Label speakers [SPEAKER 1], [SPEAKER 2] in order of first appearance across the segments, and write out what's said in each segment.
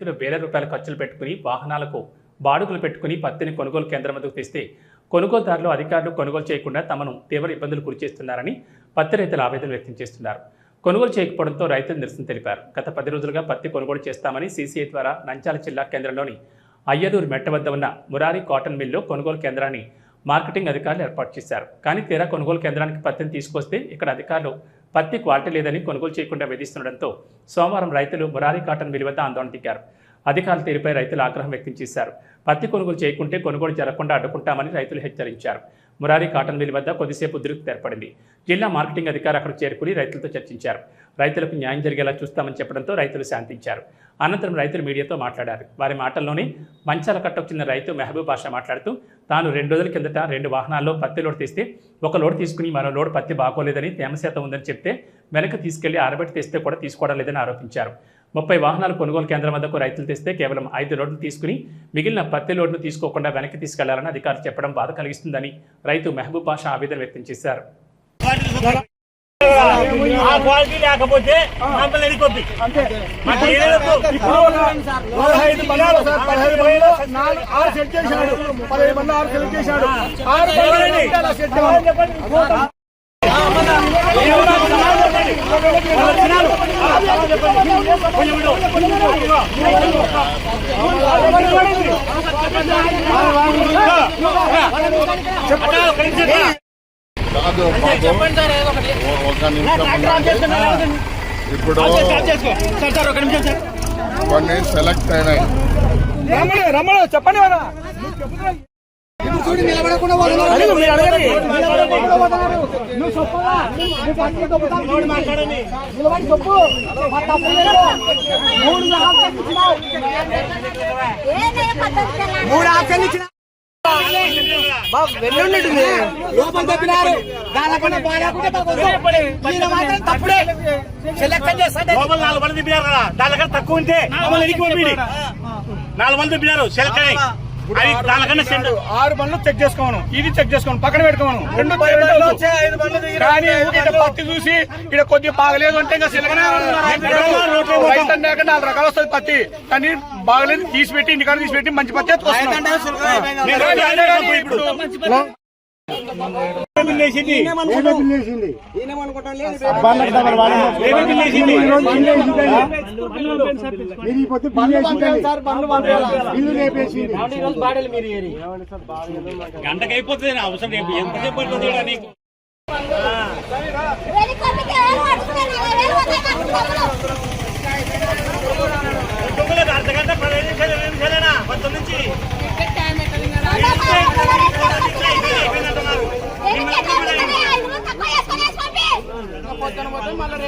[SPEAKER 1] రైతులు వేల రూపాయల ఖర్చులు పెట్టుకుని వాహనాలకు బాడుగులు పెట్టుకుని పత్తిని కొనుగోలు కేంద్రం వద్దకు తెస్తే కొనుగోలుదారులు అధికారులు కొనుగోలు చేయకుండా తమను తీవ్ర ఇబ్బందులు గురిచేస్తున్నారని పత్తి రైతులు ఆవేదన వ్యక్తం చేస్తున్నారు. కొనుగోలు చేయకపోవడంతో రైతులు నిరసన తెలిపారు. గత పది రోజులుగా పత్తి కొనుగోలు చేస్తామని సీసీఐ ద్వారా నంచాల జిల్లా కేంద్రంలోని అయ్యదూరు మెట్ట వద్ద ఉన్న మురారి కాటన్ మిల్లో కొనుగోలు కేంద్రాన్ని మార్కెటింగ్ అధికారులు ఏర్పాటు చేశారు. కానీ తీరా కొనుగోలు కేంద్రానికి పత్తిని తీసుకొస్తే ఇక్కడ అధికారులు పత్తి క్వాలిటీ లేదని కొనుగోలు చేయకుండా వేధిస్తుండటంతో సోమవారం రైతులు మురారి కాటన్ మిల్ వద్ద ఆందోళన దిగారు. అధికారుల తీరుపై రైతులు ఆగ్రహం వ్యక్తం చేశారు. పత్తి కొనుగోలు చేయకుంటే కొనుగోలు జరగకుండా అడ్డుకుంటామని రైతులు హెచ్చరించారు. మురారి కాటన్ మిల్ వద్ద కొద్దిసేపు ఉద్రిక్తి ఏర్పడింది. జిల్లా మార్కెటింగ్ అధికారి అక్కడ చేరుకుని రైతులతో చర్చించారు. రైతులకు న్యాయం జరిగేలా చూస్తామని చెప్పడంతో రైతులు శాంతించారు. అనంతరం రైతులు మీడియాతో మాట్లాడారు. వారి మాటల్లోనే మంచాల కట్టకు చెందిన రైతు మెహబూబ్ బాషా మాట్లాడుతూ తాను రెండు రోజుల కిందట రెండు వాహనాల్లో పత్తి లోడ్ తీస్తే ఒక లోడ్ తీసుకుని మరో లోడ్ పత్తి బాగోలేదని తేమ శాతం ఉందని చెప్తే వెనక తీసుకెళ్ళి ఆరబెట్టి తెస్తే కూడా తీసుకోవడం లేదని ఆరోపించారు. ముప్పై వాహనాలు కొనుగోలు కేంద్రం వద్దకు రైతులు తెస్తే కేవలం ఐదు లోడ్లు తీసుకుని మిగిలిన పత్తి లోడ్ను తీసుకోకుండా వెనక్కి తీసుకెళ్ళాలని అధికారులు చెప్పడం బాధ కలిగిస్తుందని రైతు మెహబూబ్ బాషా ఆవేదన వ్యక్తం చేశారు.
[SPEAKER 2] ఆరు
[SPEAKER 3] ఇప్పుడు కొన్ని సెలెక్ట్ అయినాయి.
[SPEAKER 2] రమ్మడు రమ్మడు చెప్పండి నువ్వు చెప్పవా? నిలబడి చెప్పు. మూడు వెళ్ళుండేటుంది. లోపల తప్పినారు మాత్రం తప్పుడే. సెలెక్షన్ చేస్తాడు
[SPEAKER 4] లోపల నాలుగు మంది తిప్పినారు కదా. దానికన్నా తక్కువ ఉంటే మమ్మల్ని ఎడికి పంపిడి నాలుగు మంది తిప్పినారు. సెలెక్ట్
[SPEAKER 2] ఆరు బండ్లు చెక్ చేసుకోను ఇది చెక్ చేసుకోను పక్కన పెట్టుకోను రెండు కానీ పత్తి చూసి ఇక్కడ కొద్దిగా బాగలేదు అంటే ఇంకా రైతు నాలుగు రకాలు వస్తుంది పత్తి. కానీ బాగలేదు తీసి పెట్టి ఇంటికాడ తీసి పెట్టి మంచి పత్తి. ఎత్తుకొస్తున్నాం. కానీ అదే కానీ ఇప్పుడు
[SPEAKER 4] బిల్ వేసింది ఏమే బిల్ వేసింది గంటకి అయిపోతుంది నా అవసరం రేపు పడుతుంది ఈడ నీకు కుటుంబాలకు అర్ధ గంట పదిహేను నిమిషాలు ఇరవై నిమిషాలేనా పంతొమ్మిది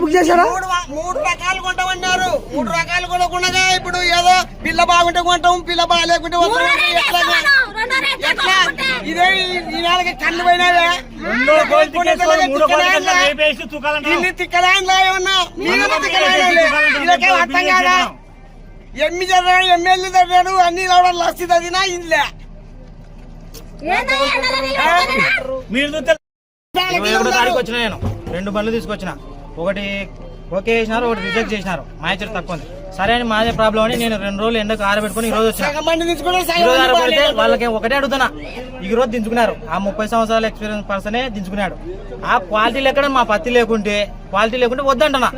[SPEAKER 2] బుక్ చేశారా?
[SPEAKER 5] మూడు రకాలు కొంటామన్నారు. మూడు రకాలు కొనకుండా ఇప్పుడు ఏదో పిల్ల బాగుంటే కొంటాం పిల్ల బాగాలేకుంటే ఎట్లా. ఇదే ఈ- నెలకి కళ్ళు పోయినావే. తిక్కలాండ్లా ఏమన్నా? అర్థం కాదా? ఎమ్మి చదివాడు ఎమ్మెల్యే చదివాడు అన్ని రావడం చదివినా
[SPEAKER 6] ఎండలో నిలబడుతున్నానా?
[SPEAKER 4] మీరు
[SPEAKER 7] ఇరవై ఒకటో తారీఖు వచ్చిన నేను. రెండు బండ్లు తీసుకొచ్చిన. ఒకటి ఓకే చేసినారు ఒకటి రిజెక్ట్ చేసినారు. మ్యాచ్ తక్కువ ఉంది. సరే అని మాదే ప్రాబ్లం అని నేను రెండు రోజులు ఎండకు ఆరబెట్టుకుని ఈ రోజు వచ్చిన ఆరబెడితే. వాళ్ళకి ఒకటే అడుగుతున్నా. ఈ రోజు దించుకున్నారు. ఆ ముప్పై సంవత్సరాల ఎక్స్పీరియన్స్ పర్సనే దించుకున్నాడు. ఆ క్వాలిటీ లెక్కడ మా పత్తి లేకుంటే క్వాలిటీ లేకుంటే వద్దంటున్నా.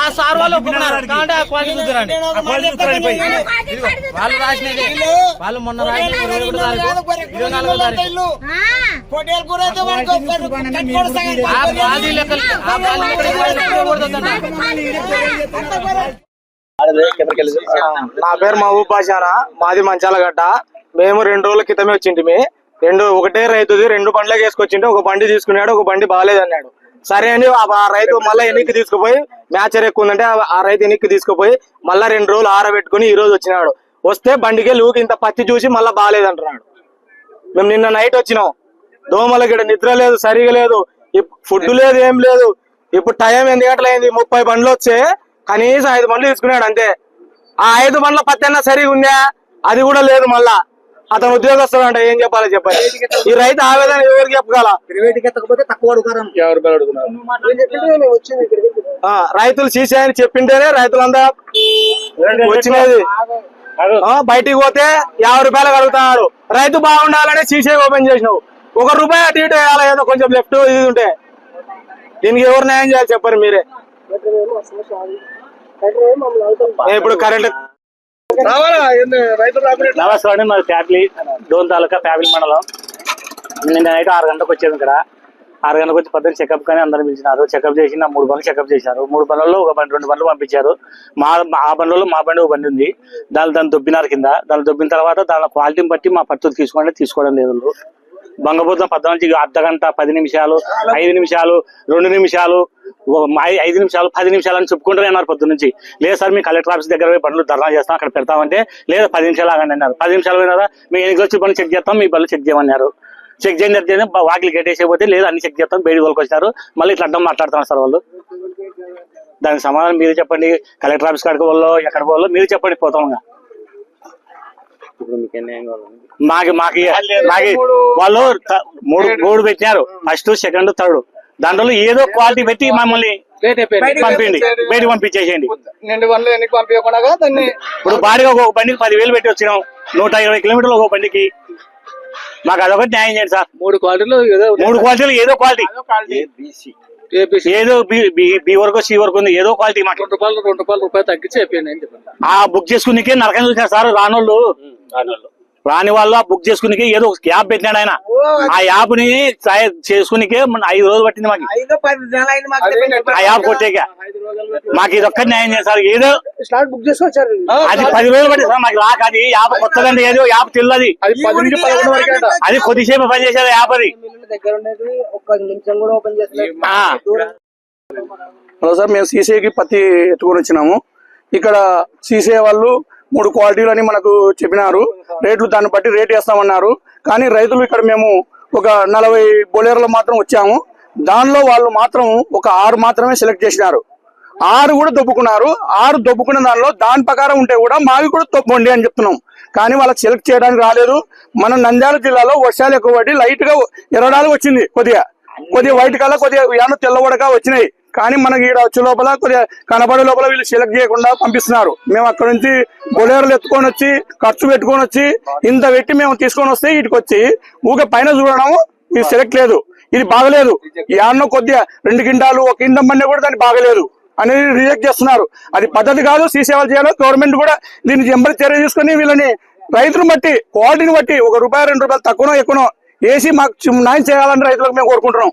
[SPEAKER 7] ఆ సార్ వాళ్ళు ఒప్పుకున్నారు. కాబట్టి ఆ క్వాలిటీ చూద్దురండి. వాళ్ళు రాసినది వాళ్ళు మొన్న రాసిన ఇరవై నాలుగో తారీఖు
[SPEAKER 6] ఆ
[SPEAKER 7] క్వాలిటీ లెక్కలు
[SPEAKER 8] నా పేరు మహబూబ్ బాషానా మాది మంచాలగడ్డ. మేము రెండు రోజుల క్రితమే వచ్చింటిమి. రెండు ఒకటే రైతుది రెండు బండ్లకి వేసుకొచ్చింటే ఒక బండి తీసుకున్నాడు ఒక బండి బాగాలేదన్నాడు. సరే అని ఆ రైతు మళ్ళీ ఎన్నిక తీసుకుపోయి మ్యాచర్ ఎక్కువ ఉందంటే ఆ- రైతు ఎన్నిక తీసుకుపోయి మళ్ళీ రెండు రోజులు ఆరబెట్టుకుని ఈ రోజు వచ్చినాడు. వస్తే బండికి లూకి ఇంత పత్తి చూసి మళ్ళా బాగాలేదంటున్నాడు. మేము నిన్న నైట్ వచ్చినాం. దోమలకి నిద్ర లేదు సరిగా లేదు. ఫుడ్ లేదు ఏం లేదు. ఇప్పుడు టైం ఎన్ని గంటలు అయింది ముప్పై బండ్లు వచ్చే కనీసం ఐదు బండ్లు తీసుకున్నాడు అంతే. ఆ ఐదు బండ్ల పత్తి అన్నా సరిగా ఉందా? అది కూడా లేదు మళ్ళా. అతను ఉద్యోగస్తుడు అంట ఏం చెప్పాలో చెప్పాలి. ఈ రైతు ఆవేదన ఎవరికి చెప్పగల? ఆ, రైతులు సీసీ అని చెప్పింటేనే రైతులందరూ వచ్చినది. ఆ, బయటికి పోతే యాభై రూపాయలు కడుగుతున్నాడు రైతు బాగుండాలని సీసీ ఓపెన్ చేసినావు. ఒక రూపాయి అటు ఇటు వేయాలి ఏదో కొంచెం లెఫ్ట్ ఇది ఉంటే. దీనికి ఎవరు న్యాయం చేయాలి చెప్పండి మీరే. ఇప్పుడు కరెంట్
[SPEAKER 4] అండి మాది ఫ్యామిలీ డోన్ తాలూకా ఫ్యామిలీ మండలం. నిన్న నైట్ ఆరు గంటలకు వచ్చాము ఇక్కడ. ఆరు గంటలకు వచ్చి పొద్దున్న చెకప్ కానీ అందరం పిలిచినారు. చెకప్ చేసి నా మూడు బండ్లు చెకప్ చేశారు. మూడు బండ్లలో ఒక బండి రెండు బండ్లు పంపించారు. మా మా- ఆ బండ్లలో మా బండి ఒక బండి ఉంది. దాన్ని దాన్ని దొబ్బినారు కింద. దాన్ని దొబ్బిన తర్వాత దాని క్వాలిటీని బట్టి మా పట్టు తీసుకోండి తీసుకోవడం లేదు బంగబుద్ధం బంగపోతున్న నుంచి అర్ధ గంట పది నిమిషాలు ఐదు నిమిషాలు రెండు నిమిషాలు ఐదు నిమిషాలు పది నిమిషాలు అని చెప్పుకుంటారు అన్నారు పొద్దు నుంచి. లేదు సార్ మీ కలెక్టర్ ఆఫీస్ దగ్గర పోయి బండ్లు ధర్నా చేస్తాం అక్కడ పెడతామంటే. లేదా పది నిమిషాలు ఆగండి అన్నారు. పది నిమిషాలు పోయినారా? మీ ఎనికి వచ్చి బండ్లు చెక్ చేస్తాం మీ బండ్లు చెక్ చేయమన్నారు. చెక్ చేయండి చెక్ వాకిలు గెట్టేసేపోతే లేదు అన్ని చెక్ చేస్తాం బయట వాళ్ళకి వచ్చినారు మళ్ళీ ఇట్లా అడ్డం మాట్లాడుతున్నారు సార్ వాళ్ళు. దానికి సమాధానం మీరు చెప్పండి కలెక్టర్ ఆఫీస్ కాడికి వాళ్ళు ఎక్కడ పోవాలో మీరు చెప్పండి పోతాం ఇంకా. మాకి మాకి మాకి వాళ్ళు త- మూడు మూడు పెట్టినారు. First second third. దాంట్లో ఏదో క్వాలిటీ పెట్టి మమ్మల్ని పంపిండి బయటకు పంపించేసేయండి. ఇప్పుడు బాడిగా ఒక బండికి పదివేలు పెట్టి వచ్చినాం. నూట ఇరవై కిలోమీటర్లు ఒక బండికి. మాకు అదొకటి న్యాయం చేయండి సార్.
[SPEAKER 2] మూడు క్వాలిటీలు ఏదో
[SPEAKER 4] మూడు క్వాలిటీలు ఏదో క్వాలిటీ. ఏదో బి వరకు సి వరకు ఉంది. ఏదో క్వాలిటీ మాకు.
[SPEAKER 2] రెండు రూపాయలు రెండు రూపాయలు రూపాయలు తగ్గించి చెప్పండి
[SPEAKER 4] ఆ బుక్ చేసుకునికే నరకం చూసారు సార్ రానోళ్ళు. రాని వాళ్ళు ఆ బుక్ చేసుకునికే ఏదో ఒక యాప్ పెట్టినాడు ఆయన. ఆ యాప్ని ట్రై- చేసుకునికే ఐదు రోజులు పట్టింది మాకు. ఆ యాప్ కొట్టేక. మాకు. ఇది ఒక్కటి న్యాయం సార్ ఏదో
[SPEAKER 5] బుక్ చేసుకొచ్చారు
[SPEAKER 4] అది పది రోజులు పట్టింది. సార్ మాకు రాక అది యాప్ కొత్తదండి. ఏదో యాప్ తెల్లది.
[SPEAKER 2] అది
[SPEAKER 4] కొద్దిసేపు పని చేసేది యాప్ అది.
[SPEAKER 2] సార్ మేము సీసీఐకి పత్తి ఎత్తుకొని వచ్చినాము. ఇక్కడ సీసీఐ వాళ్ళు మూడు క్వాలిటీలు అని మనకు చెప్పినారు. రేట్లు దాన్ని బట్టి రేట్ వేస్తామన్నారు. కానీ రైతులు ఇక్కడ మేము ఒక నలభై బొలేర్లు మాత్రం వచ్చాము. దానిలో వాళ్ళు మాత్రం ఒక ఆరు మాత్రమే సెలెక్ట్ చేసినారు. ఆరు కూడా దొబ్బుకున్నారు. ఆరు దొబ్బుకున్న దానిలో దాని ప్రకారం ఉంటే కూడా మావి కూడా తొప్పండి అని చెప్తున్నాం. కానీ వాళ్ళకి సెలెక్ట్ చేయడానికి రాలేదు. మన నంద్యాల జిల్లాలో వర్షాలు ఎక్కువ పడి లైట్గా ఎరడాలు వచ్చింది కొద్దిగా. కొద్దిగా వైట్ కలర్ కొద్దిగా యాను తెల్లవడగా వచ్చినాయి. కానీ మనకి ఇక్కడ వచ్చే లోపల కొద్దిగా కనబడే లోపల వీళ్ళు సెలెక్ట్ చేయకుండా పంపిస్తున్నారు. మేము అక్కడ నుంచి బొలేరులు ఎత్తుకొని వచ్చి ఖర్చు పెట్టుకొని వచ్చి ఇంత పెట్టి మేము తీసుకొని వస్తే ఇటుకు వచ్చి ఊకే పైన చూడడం ఇది సెలెక్ట్ లేదు. ఇది బాగలేదు. యాన్నో కొద్దిగా రెండు కింటాలు ఒక గిండం బండి కూడా దాన్ని బాగలేదు అనేది రిజెక్ట్ చేస్తున్నారు. అది పద్ధతి కాదు సీసేవలు చేయాలి గవర్నమెంట్ కూడా దీన్ని ఎంబడి చర్య తీసుకొని వీళ్ళని రైతులను బట్టి క్వాలిటీని బట్టి ఒక రూపాయి రెండు రూపాయలు తక్కువనో ఎక్కువనో వేసి మాకు న్యాయం చేయాలని రైతులకు మేము కోరుకుంటున్నాం.